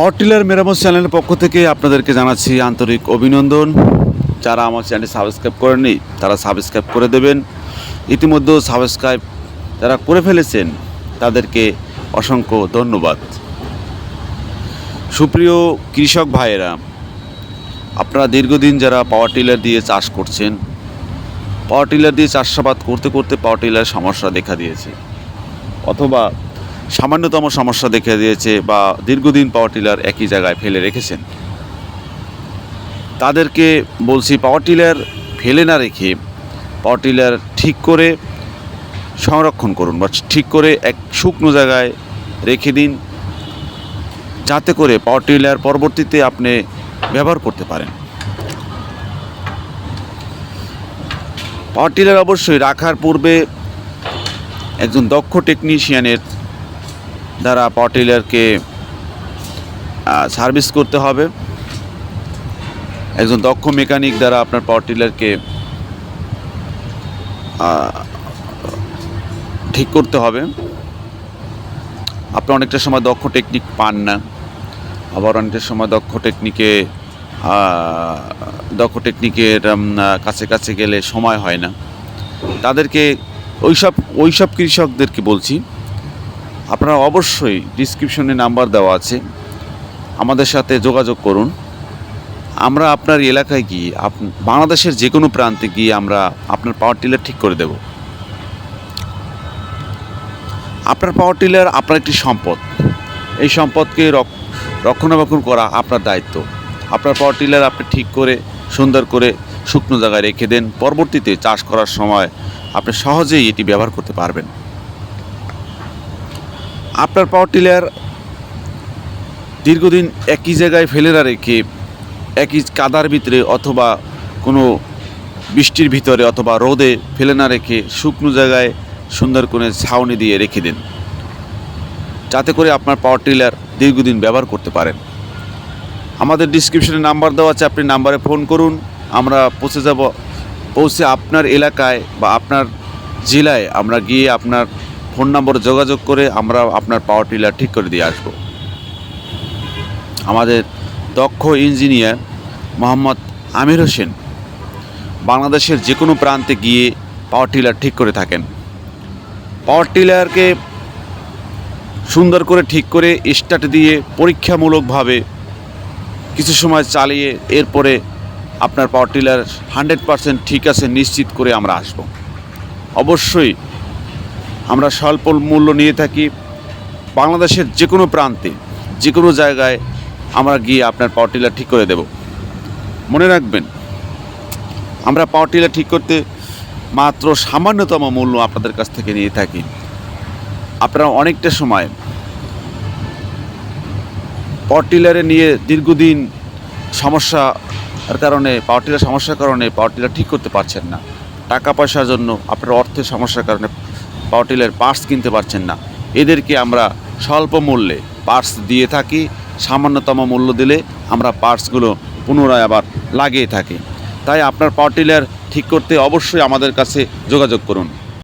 Power tiller মেরামত চ্যানেলের পক্ষ থেকে আপনাদেরকে জানাচ্ছি আন্তরিক অভিনন্দন। যারা আমার চ্যানেল সাবস্ক্রাইব করেননি, তারা সাবস্ক্রাইব করে দেবেন। ইতিমধ্যে সাবস্ক্রাইব যারা করে ফেলেছেন, তাদেরকে অসংখ্য ধন্যবাদ। সুপ্রিয় কৃষক ভাইয়েরা, আপনারা দীর্ঘদিন যারা পাওয়ার টিলার দিয়ে চাষ করছেন পাওয়ার টিলার দিয়ে চাষাবাদ করতে করতে পাওয়ার টিলার সমস্যা দেখা দিয়েছে। অথবা সামান্যতম সমস্যা দেখা দিয়েছে বা দীর্ঘদিন পাওয়ার টিলার একই জায়গায় ফেলে রেখেছেন। তাদেরকে বলছি পাওয়ার টিলার ফেলে না রেখে পাওয়ার টিলার ঠিক করে সংরক্ষণ করুন বা ঠিক করে এক শুকনো জায়গায় রেখে দিন, যাতে করে পাওয়ার টিলার পরবর্তীতে আপনি ব্যবহার করতে পারেন। পাওয়ার টিলার অবশ্যই রাখার পূর্বে একজন দক্ষ টেকনিশিয়ানের দ্বারা পাওয়ার টিলারকে সার্ভিস করতে হবে। একজন দক্ষ মেকানিক দ্বারা আপনার পাওয়ার টিলারকে ঠিক করতে হবে। আপনি অনেকটা সময় দক্ষ টেকনিক পান না। আবার অনেকটা সময় দক্ষ টেকনিকে দক্ষ টেকনিকের কাছে কাছে গেলে সময় হয় না। তাদেরকে, ওইসব ওইসব কৃষকদেরকে বলছি আপনারা অবশ্যই ডিসক্রিপশনে নাম্বার দেওয়া আছে। আমাদের সাথে যোগাযোগ করুন। আমরা আপনার এলাকায় গিয়ে আপ- বাংলাদেশের যে কোনো প্রান্তে গিয়ে আমরা আপনার পাওয়ার টিলার ঠিক করে দেব। আপনার পাওয়ার টিলার আপনার একটি সম্পদ। এই সম্পদকে রক্ষণাবেক্ষণ করা আপনার দায়িত্ব। আপনার পাওয়ার টিলার আপনি ঠিক করে, সুন্দর করে শুকনো জায়গায় রেখে দেন। পরবর্তীতে চাষ করার সময় আপনি সহজেই এটি ব্যবহার করতে পারবেন। আপনার পাওয়ার টিলার দীর্ঘদিন একই জায়গায় ফেলে না রেখে একই কাদার ভিতরে অথবা কোনো বৃষ্টির ভিতরে অথবা রোদে ফেলে না রেখে শুকনো জায়গায় সুন্দর করে ছাউনি দিয়ে রেখে দিন। যাতে করে আপনার পাওয়ার টিলার দীর্ঘদিন ব্যবহার করতে পারেন। আমাদের ডিসক্রিপশনে নাম্বার দেওয়া আছে, আপনি নাম্বারে ফোন করুন। আমরা পৌঁছে যাব, পৌঁছে আপনার এলাকায় বা আপনার জেলায় আমরা গিয়ে আপনার ফোন নম্বরে যোগাযোগ করে আমরা আপনার পাওয়ার টিলার ঠিক করে দিয়ে আসব। আমাদের দক্ষ ইঞ্জিনিয়ার মোহাম্মদ আমির হোসেন, বাংলাদেশের যে কোনো প্রান্তে গিয়ে পাওয়ার টিলার ঠিক করে থাকেন। পাওয়ার টিলারকে সুন্দর করে ঠিক করে স্টার্ট দিয়ে পরীক্ষামূলকভাবে কিছু সময় চালিয়ে এরপরে আপনার পাওয়ার টিলার হান্ড্রেড পারসেন্ট ঠিক আছে, নিশ্চিত করে আমরা আসব। অবশ্যই আমরা স্বল্প মূল্য নিয়ে থাকি। বাংলাদেশের যে কোনো প্রান্তে যে কোনো জায়গায় আমরা গিয়ে আপনার পাওয়ার টিলার ঠিক করে দেব। মনে রাখবেন, আমরা পাওয়ার টিলার ঠিক করতে মাত্র সামান্যতম মূল্য আপনাদের কাছ থেকে নিয়ে থাকি। আপনারা অনেকটা সময় পাওয়ার টিলারে নিয়ে দীর্ঘদিন সমস্যার কারণে পাওয়ার টিলার সমস্যার কারণে পাওয়ার টিলার ঠিক করতে পারছেন না। টাকা পয়সার জন্য আপনার অর্থের সমস্যার কারণে পাওয়ার টিলার পার্টস কিনতে পারছেন না। এদেরকে আমরা স্বল্প মূল্যে পার্টস দিয়ে থাকি, সামান্যতম মূল্য দিলে আমরা পার্টসগুলো পুনরায় আবার লাগিয়ে থাকি। তাই আপনার পাওয়ার টিলার ঠিক করতে অবশ্যই আমাদের কাছে যোগাযোগ করুন।